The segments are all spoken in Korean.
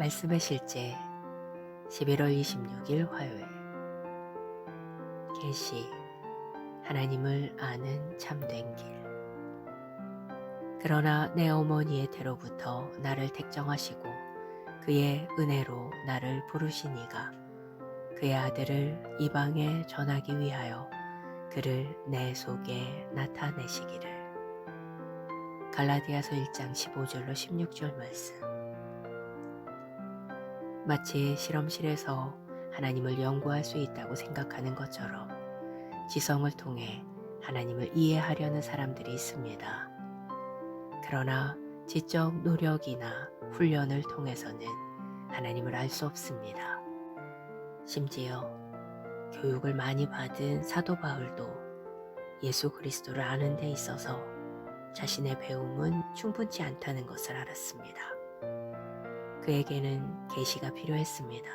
말씀의 실제 11월 26일 화요일. 계시 하나님을 아는 참된 길. 그러나 내 어머니의 태로부터 나를 택정하시고 그의 은혜로 나를 부르시니가 그의 아들을 이방에 전하기 위하여 그를 내 속에 나타내시기를. 갈라디아서 1장 15절로 16절 말씀 마치 실험실에서 하나님을 연구할 수 있다고 생각하는 것처럼 지성을 통해 하나님을 이해하려는 사람들이 있습니다. 그러나 지적 노력이나 훈련을 통해서는 하나님을 알 수 없습니다. 심지어 교육을 많이 받은 사도 바울도 예수 그리스도를 아는 데 있어서 자신의 배움은 충분치 않다는 것을 알았습니다. 그에게는 계시가 필요했습니다.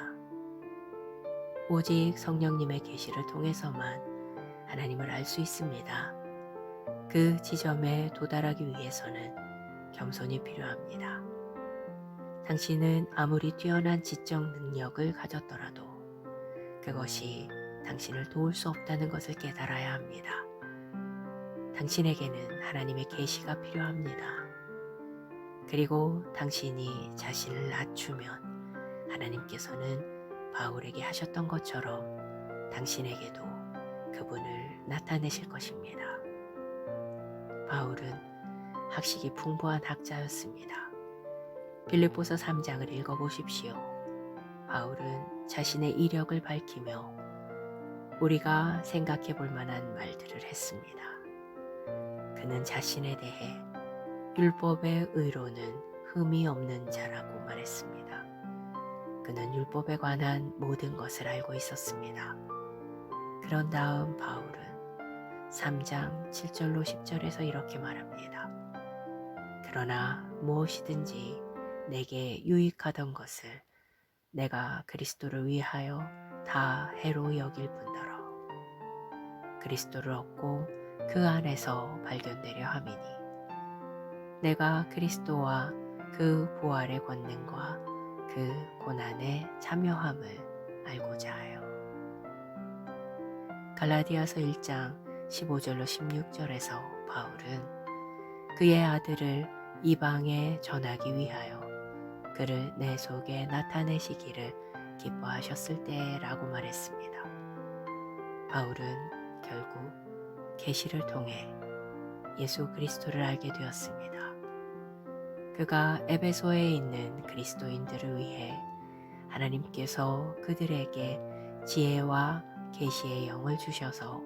오직 성령님의 계시를 통해서만 하나님을 알 수 있습니다. 그 지점에 도달하기 위해서는 겸손이 필요합니다. 당신은 아무리 뛰어난 지적 능력을 가졌더라도 그것이 당신을 도울 수 없다는 것을 깨달아야 합니다. 당신에게는 하나님의 계시가 필요합니다. 그리고 당신이 자신을 낮추면 하나님께서는 바울에게 하셨던 것처럼 당신에게도 그분을 나타내실 것입니다. 바울은 학식이 풍부한 학자였습니다. 빌립보서 3장을 읽어보십시오. 바울은 자신의 이력을 밝히며 우리가 생각해 볼 만한 말들을 했습니다. 그는 자신에 대해 율법의 의로는 흠이 없는 자라고 말했습니다. 그는 율법에 관한 모든 것을 알고 있었습니다. 그런 다음 바울은 3장 7절로 10절에서 이렇게 말합니다. 그러나 무엇이든지 내게 유익하던 것을 내가 그리스도를 위하여 다 해로 여길 뿐더러 그리스도를 얻고 그 안에서 발견되려 함이니 내가 그리스도와 그 부활의 권능과 그 고난에 참여함을 알고자 하여 갈라디아서 1장 15절로 16절에서 바울은 그의 아들을 이방에 전하기 위하여 그를 내 속에 나타내시기를 기뻐하셨을 때라고 말했습니다. 바울은 결국 계시를 통해 예수 그리스도를 알게 되었습니다. 그가 에베소에 있는 그리스도인들을 위해 하나님께서 그들에게 지혜와 계시의 영을 주셔서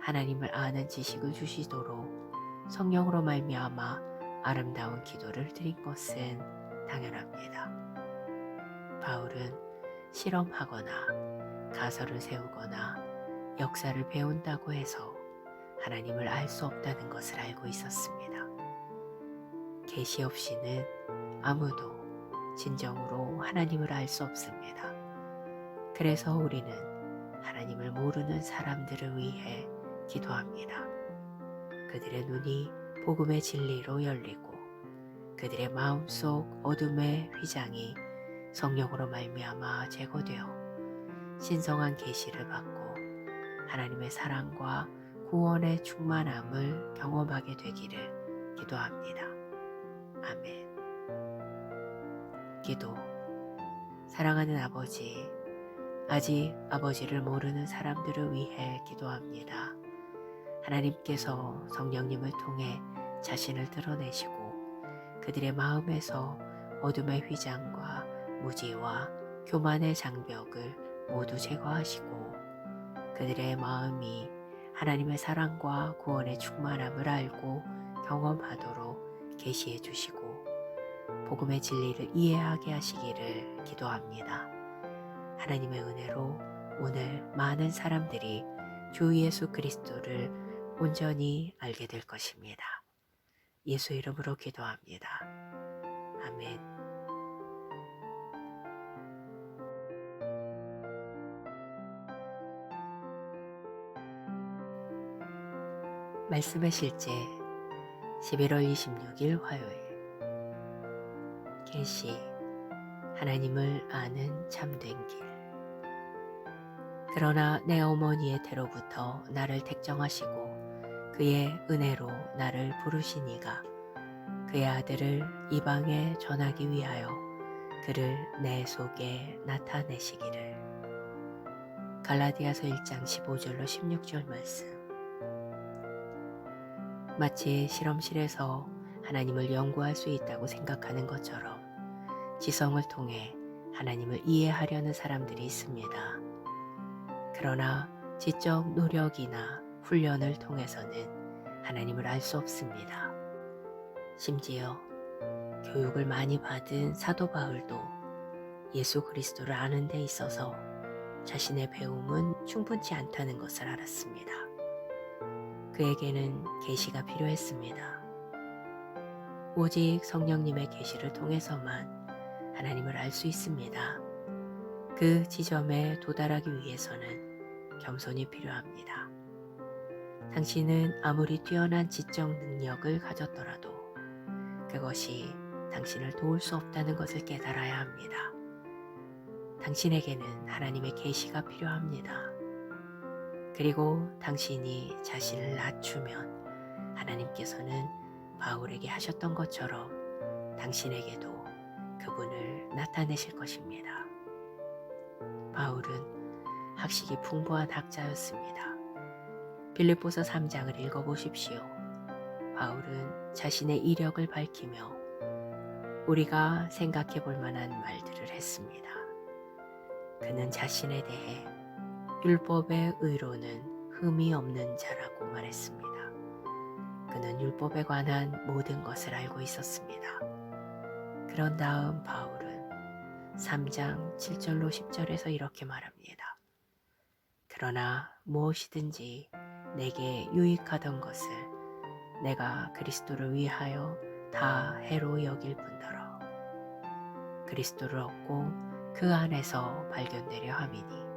하나님을 아는 지식을 주시도록 성령으로 말미암아 아름다운 기도를 드린 것은 당연합니다. 바울은 실험하거나 가설을 세우거나 역사를 배운다고 해서 하나님을 알 수 없다는 것을 알고 있었습니다. 계시 없이는 아무도 진정으로 하나님을 알 수 없습니다. 그래서 우리는 하나님을 모르는 사람들을 위해 기도합니다. 그들의 눈이 복음의 진리로 열리고 그들의 마음속 어둠의 휘장이 성령으로 말미암아 제거되어 신성한 계시를 받고 하나님의 사랑과 구원의 충만함을 경험하게 되기를 기도합니다. 아멘. 기도. 사랑하는 아버지, 아직 아버지를 모르는 사람들을 위해 기도합니다. 하나님께서 성령님을 통해 자신을 드러내시고 그들의 마음에서 어둠의 휘장과 무지와 교만의 장벽을 모두 제거하시고 그들의 마음이 하나님의 사랑과 구원의 충만함을 알고 경험하도록 계시해 주시고 복음의 진리를 이해하게 하시기를 기도합니다. 하나님의 은혜로 오늘 많은 사람들이 주 예수 그리스도를 온전히 알게 될 것입니다. 예수 이름으로 기도합니다. 아멘. 말씀의 실제 11월 26일 화요일 계시 하나님을 아는 참된 길. 그러나 내 어머니의 태로부터 나를 택정하시고 그의 은혜로 나를 부르시니가 그의 아들을 이방에 전하기 위하여 그를 내 속에 나타내시기를. 갈라디아서 1장 15절로 16절 말씀. 마치 실험실에서 하나님을 연구할 수 있다고 생각하는 것처럼 지성을 통해 하나님을 이해하려는 사람들이 있습니다. 그러나 지적 노력이나 훈련을 통해서는 하나님을 알 수 없습니다. 심지어 교육을 많이 받은 사도 바울도 예수 그리스도를 아는 데 있어서 자신의 배움은 충분치 않다는 것을 알았습니다. 그에게는 계시가 필요했습니다. 오직 성령님의 계시를 통해서만 하나님을 알 수 있습니다. 그 지점에 도달하기 위해서는 겸손이 필요합니다. 당신은 아무리 뛰어난 지적 능력을 가졌더라도 그것이 당신을 도울 수 없다는 것을 깨달아야 합니다. 당신에게는 하나님의 계시가 필요합니다. 그리고 당신이 자신을 낮추면 하나님께서는 바울에게 하셨던 것처럼 당신에게도 그분을 나타내실 것입니다. 바울은 학식이 풍부한 학자였습니다. 빌립보서 3장을 읽어보십시오. 바울은 자신의 이력을 밝히며 우리가 생각해 볼 만한 말들을 했습니다. 그는 자신에 대해 율법의 의로는 흠이 없는 자라고 말했습니다. 그는 율법에 관한 모든 것을 알고 있었습니다. 그런 다음 바울은 3장 7절로 10절에서 이렇게 말합니다. 그러나 무엇이든지 내게 유익하던 것을 내가 그리스도를 위하여 다 해로 여길 뿐더러 그리스도를 얻고 그 안에서 발견되려 함이니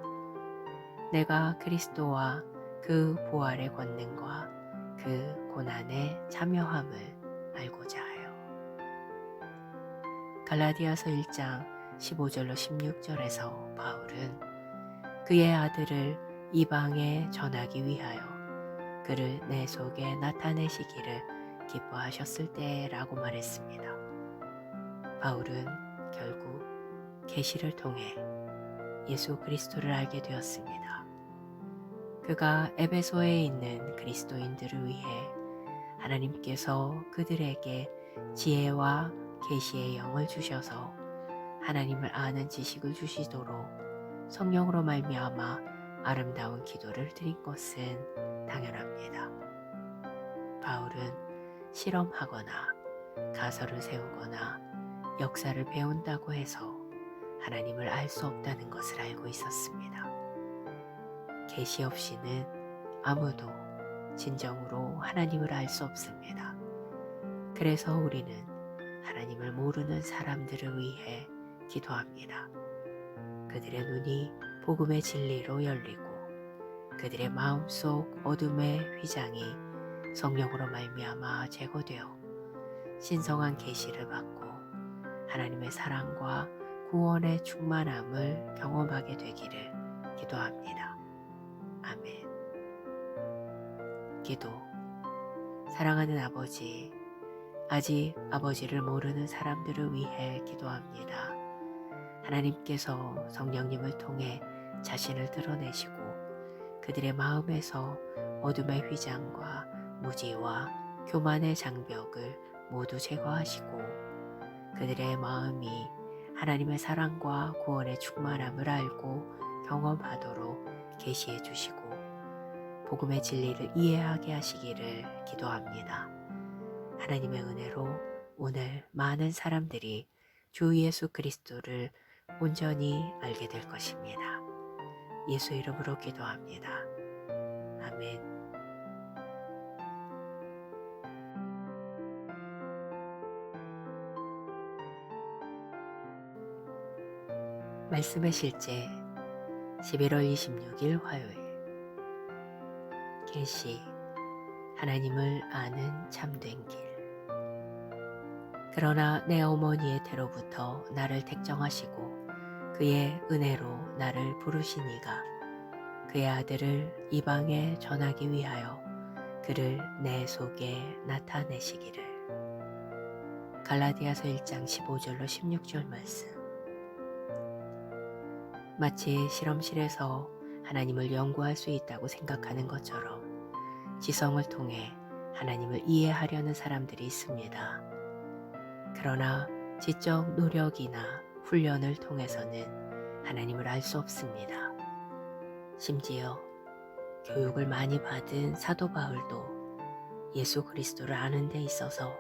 내가 그리스도와 그 부활의 권능과 그 고난에 참여함을 알고자 하여 갈라디아서 1장 15절로 16절에서 바울은 그의 아들을 이방에 전하기 위하여 그를 내 속에 나타내시기를 기뻐하셨을 때라고 말했습니다. 바울은 결국 계시를 통해 예수 그리스도를 알게 되었습니다. 그가 에베소에 있는 그리스도인들을 위해 하나님께서 그들에게 지혜와 계시의 영을 주셔서 하나님을 아는 지식을 주시도록 성령으로 말미암아 아름다운 기도를 드린 것은 당연합니다. 바울은 실험하거나 가설을 세우거나 역사를 배운다고 해서 하나님을 알 수 없다는 것을 알고 있었습니다. 계시 없이는 아무도 진정으로 하나님을 알 수 없습니다. 그래서 우리는 하나님을 모르는 사람들을 위해 기도합니다. 그들의 눈이 복음의 진리로 열리고 그들의 마음속 어둠의 휘장이 성령으로 말미암아 제거되어 신성한 계시를 받고 하나님의 사랑과 구원의 충만함을 경험하게 되기를 기도합니다. 아멘. 기도. 사랑하는 아버지, 아직 아버지를 모르는 사람들을 위해 기도합니다. 하나님께서 성령님을 통해 자신을 드러내시고 그들의 마음에서 어둠의 휘장과 무지와 교만의 장벽을 모두 제거하시고 그들의 마음이 하나님의 사랑과 구원의 충만함을 알고 경험하도록 계시해 주시고 복음의 진리를 이해하게 하시기를 기도합니다. 하나님의 은혜로 오늘 많은 사람들이 주 예수 그리스도를 온전히 알게 될 것입니다. 예수 이름으로 기도합니다. 아멘. 말씀의 실제 11월 26일 화요일 계시 하나님을 아는 참된 길 그러나 내 어머니의 태로부터 나를 택정하시고 그의 은혜로 나를 부르시니가 그의 아들을 이방에 전하기 위하여 그를 내 속에 나타내시기를. 갈라디아서 1장 15절로 16절 말씀. 마치 실험실에서 하나님을 연구할 수 있다고 생각하는 것처럼 지성을 통해 하나님을 이해하려는 사람들이 있습니다. 그러나 지적 노력이나 훈련을 통해서는 하나님을 알 수 없습니다. 심지어 교육을 많이 받은 사도 바울도 예수 그리스도를 아는 데 있어서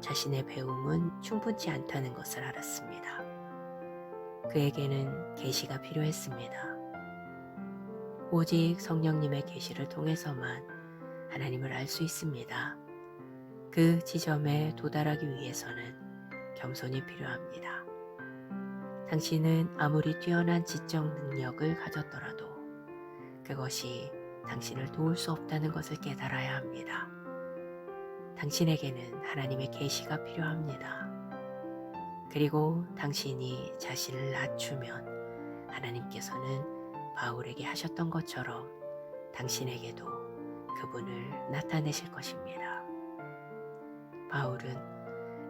자신의 배움은 충분치 않다는 것을 알았습니다. 그에게는 계시가 필요했습니다. 오직 성령님의 계시를 통해서만 하나님을 알 수 있습니다. 그 지점에 도달하기 위해서는 겸손이 필요합니다. 당신은 아무리 뛰어난 지적 능력을 가졌더라도 그것이 당신을 도울 수 없다는 것을 깨달아야 합니다. 당신에게는 하나님의 계시가 필요합니다. 그리고 당신이 자신을 낮추면 하나님께서는 바울에게 하셨던 것처럼 당신에게도 그분을 나타내실 것입니다. 바울은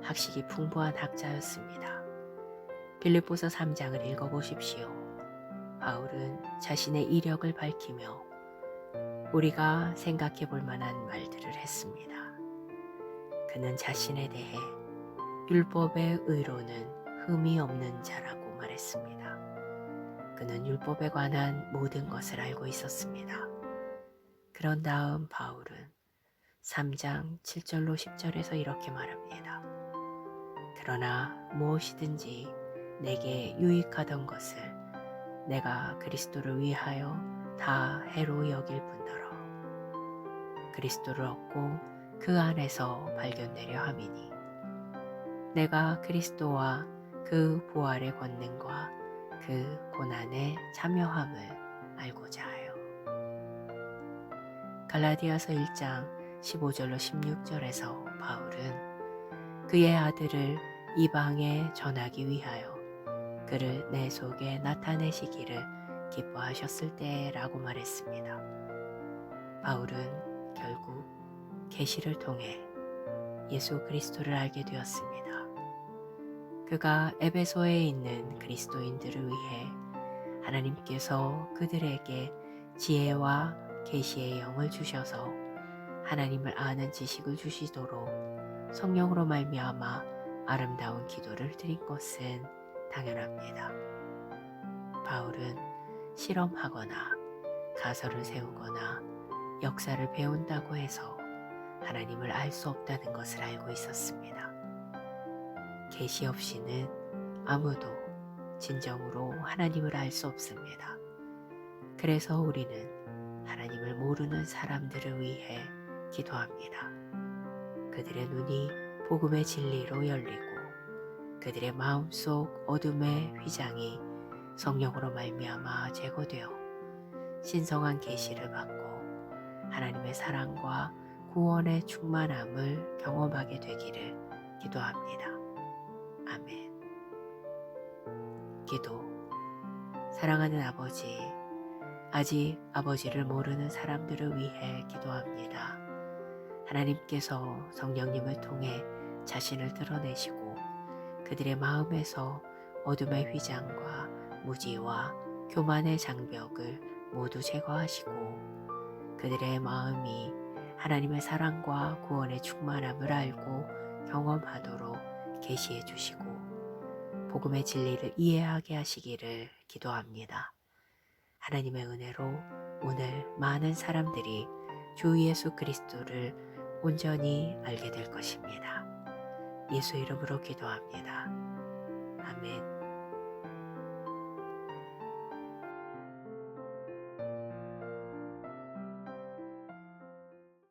학식이 풍부한 학자였습니다. 빌립보서 3장을 읽어보십시오. 바울은 자신의 이력을 밝히며 우리가 생각해 볼 만한 말들을 했습니다. 그는 자신에 대해 율법의 의로는 흠이 없는 자라고 말했습니다. 그는 율법에 관한 모든 것을 알고 있었습니다. 그런 다음 바울은 3장 7절로 10절에서 이렇게 말합니다. 그러나 무엇이든지 내게 유익하던 것을 내가 그리스도를 위하여 다 해로 여길 뿐더러 그리스도를 얻고 그 안에서 발견되려 함이니 내가 그리스도와 그 부활의 권능과 그 고난에 참여함을 알고자 갈라디아서 1장 15절로 16절에서 바울은 그의 아들을 이방에 전하기 위하여 그를 내 속에 나타내시기를 기뻐하셨을 때라고 말했습니다. 바울은 결국 계시를 통해 예수 그리스도를 알게 되었습니다. 그가 에베소에 있는 그리스도인들을 위해 하나님께서 그들에게 지혜와 계시의 영을 주셔서 하나님을 아는 지식을 주시도록 성령으로 말미암아 아름다운 기도를 드린 것은 당연합니다. 바울은 실험하거나 가설을 세우거나 역사를 배운다고 해서 하나님을 알 수 없다는 것을 알고 있었습니다. 계시 없이는 아무도 진정으로 하나님을 알 수 없습니다. 그래서 우리는 하나님을 모르는 사람들을 위해 기도합니다. 그들의 눈이 복음의 진리로 열리고 그들의 마음속 어둠의 휘장이 성령으로 말미암아 제거되어 신성한 계시를 받고 하나님의 사랑과 구원의 충만함을 경험하게 되기를 기도합니다. 아멘. 기도. 사랑하는 아버지, 아직 아버지를 모르는 사람들을 위해 기도합니다. 하나님께서 성령님을 통해 자신을 드러내시고 그들의 마음에서 어둠의 휘장과 무지와 교만의 장벽을 모두 제거하시고 그들의 마음이 하나님의 사랑과 구원의 충만함을 알고 경험하도록 계시해 주시고 복음의 진리를 이해하게 하시기를 기도합니다. 하나님의 은혜로 오늘 많은 사람들이 주 예수 그리스도를 온전히 알게 될 것입니다. 예수 이름으로 기도합니다.